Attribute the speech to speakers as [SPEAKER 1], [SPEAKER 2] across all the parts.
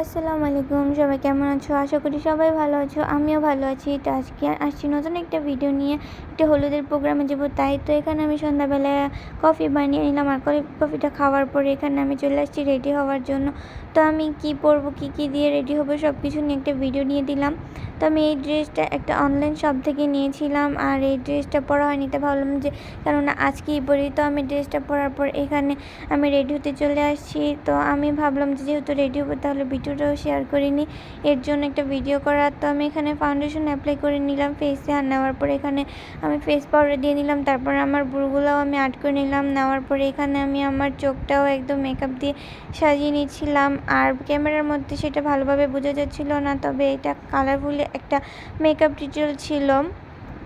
[SPEAKER 1] আসসালামু আলাইকুম, সবাই কেমন আছো? আশা করি সবাই ভালো আছো, আমিও ভালো আছি। তো আজকে আসছি নতুন একটা ভিডিও নিয়ে, একটা হলুদের প্রোগ্রামে যাব। তাই তো এখানে আমি সন্ধ্যাবেলায় কফি বানিয়ে নিলাম আর কফিটা খাওয়ার পরে এখানে আমি চলে আসছি রেডি হওয়ার জন্য। তো আমি কি পরবো, কি কি দিয়ে রেডি হব সব কিছু নিয়ে একটা ভিডিও নিয়ে দিলাম। তো আমি এই ড্রেসটা একটা অনলাইন শপ থেকে নিয়েছিলাম আর এই ড্রেসটা পরা হয়নি, তো ভাবলাম যে কেননা আজকেই পরি তো আমি ড্রেসটা পরার পর এখানে আমি রেডি হতে চলে আসছি। তো আমি ভাবলাম যে যেহেতু রেডি হব, তাহলে ভিডিওটাও শেয়ার করিনি এর জন্য একটা ভিডিও করার, তো আমি এখানে ফাউন্ডেশন অ্যাপ্লাই করে নিলাম ফেসে আর নেওয়ার পর এখানে আমি ফেস পাউডার দিয়ে নিলাম, তারপর আমার বুড়গুলোও আমি আর্ট করে নিলাম, নেওয়ার পরে এখানে আমি আমার চোখটাও একদম মেকআপ দিয়ে সাজিয়ে নিচ্ছিলাম আর ক্যামেরার মধ্যে সেটা ভালোভাবে বোঝা যাচ্ছিল না, তবে এটা কালারফুল একটা মেকআপ টিউটোরিয়াল ছিল।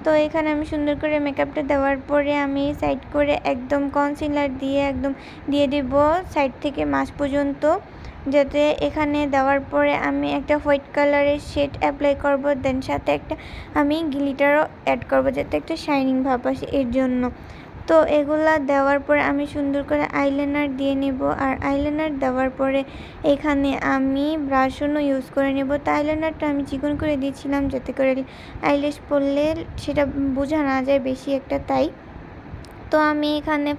[SPEAKER 1] তো এখানে আমি সুন্দর করে মেকআপটা দেওয়ার পরে আমি সাইড করে একদম কনসিলার দিয়ে একদম দিয়ে দিব সাইড থেকে মাছ পর্যন্ত। যাতে এখানে দেওয়ার পরে আমি একটা হোয়াইট কালারের শেড অ্যাপ্লাই করব দেন সাথে একটা আমি গ্লিটারও অ্যাড করব, যাতে একটা শাইনিং ভাব আসে এর জন্য। তো এগুলা দেওয়ার পরে আমি সুন্দর করে আইলাইনার দিয়ে নেব। আর আইলাইনার দেওয়ার পরে এখানে আমি ব্রাশনও ইউজ করে নেব। তো আইলাইনারটা আমি চিকন করে দিয়েছিলাম যাতে করে আইলেশ পড়লে সেটা বোঝা না যায় বেশি একটা, তাই। তো আমি এখানে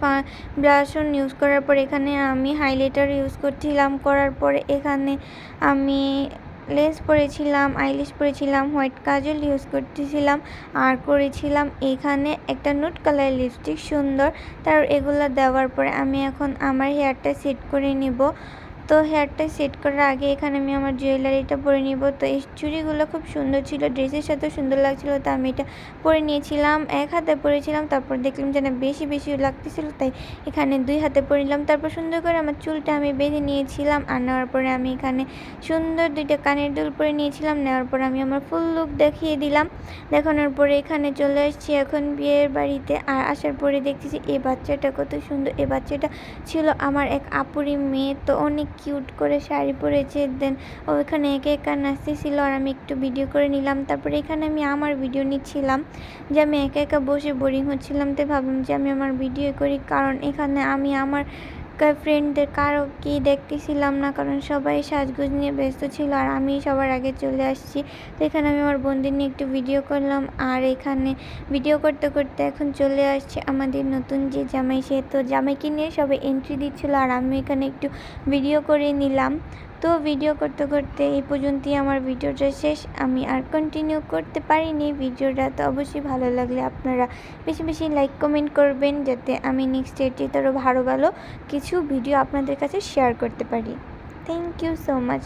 [SPEAKER 1] ব্রাশন ইউজ করার পর এখানে আমি হাইলাইটার ইউজ করছিলাম। করার পরে এখানে আমি লেন্স পরেছিলাম, আইলিশ পরেছিলাম, হোয়াইট কাজল, ইউজ করতেছিলাম, আর করেছিলাম এখানে একটা নুট কালার লিপস্টিক সুন্দর। তার এগুলো দেওয়ার পরে আমি এখন আমার হেয়ারটা সেট করে নিব। তো হেয়ারটা সেট করার আগে এখানে আমি আমার জুয়েলারিটা পরে নিব। তো এই চুড়িগুলো খুব সুন্দর ছিল ড্রেসের সাথে সুন্দর লাগছিল, তো আমি এটা পরে নিয়েছিলাম। এক হাতে পরেছিলাম, তারপর দেখলাম যেন বেশি বেশি লাগতেছিল, তাই এখানে দুই হাতে পরে নিলাম। তারপর সুন্দর করে আমার চুলটা আমি বেঁধে নিয়েছিলাম আর নেওয়ার পরে আমি এখানে সুন্দর দুইটা কানের দুল পরে নিয়েছিলাম। নেওয়ার পর আমি আমার ফুল লুক দেখিয়ে দিলাম। দেখানোর পরে এখানে চলে এসেছি এখন বিয়ের বাড়িতে আর আসার পরে দেখতেছি এই বাচ্চাটা কত সুন্দর। এই বাচ্চাটা ছিল আমার এক আপুরি মেয়ে, তো অনেক কিউট করে শাড়ি পরেছে দেন ও ওইখানে একে একা নাচতেছিল আর আমি একটু ভিডিও করে নিলাম। তারপরে এখানে আমি আমার ভিডিও নিচ্ছিলাম যে আমি একা একা বসে বোরিং হচ্ছিলাম তো ভাবলাম যে আমি আমার ভিডিও করি, কারণ এখানে আমি আমার ফ্রেন্ডদের কারও কি দেখতেছিলাম না? কারণ সবাই সাজগুজ নিয়ে ব্যস্ত ছিল আর আমি সবার আগে চলে আসছি। তো এখানে আমি আমার বন্ধু নিয়ে একটু ভিডিও করলাম আর এখানে ভিডিও করতে করতে এখন চলে আসছে আমাদের নতুন যে জামাই। সে তো জামাইকে নিয়ে সবাই এন্ট্রি দিচ্ছিল আর আমি এখানে একটু ভিডিও করে নিলাম। তো ভিডিও করতে করতে এই পর্যন্তই আমার ভিডিওটা শেষ। আমি আর কন্টিনিউ করতে পারিনি। ভিডিওটা তো অবশ্যই ভালো লাগলে আপনারা বেশি বেশি লাইক কমেন্ট করবেন যাতে আমি নেক্সট ডেটে তারও ভালো ভালো কিছু ভিডিও আপনাদের কাছে শেয়ার করতে পারি। Thank you so much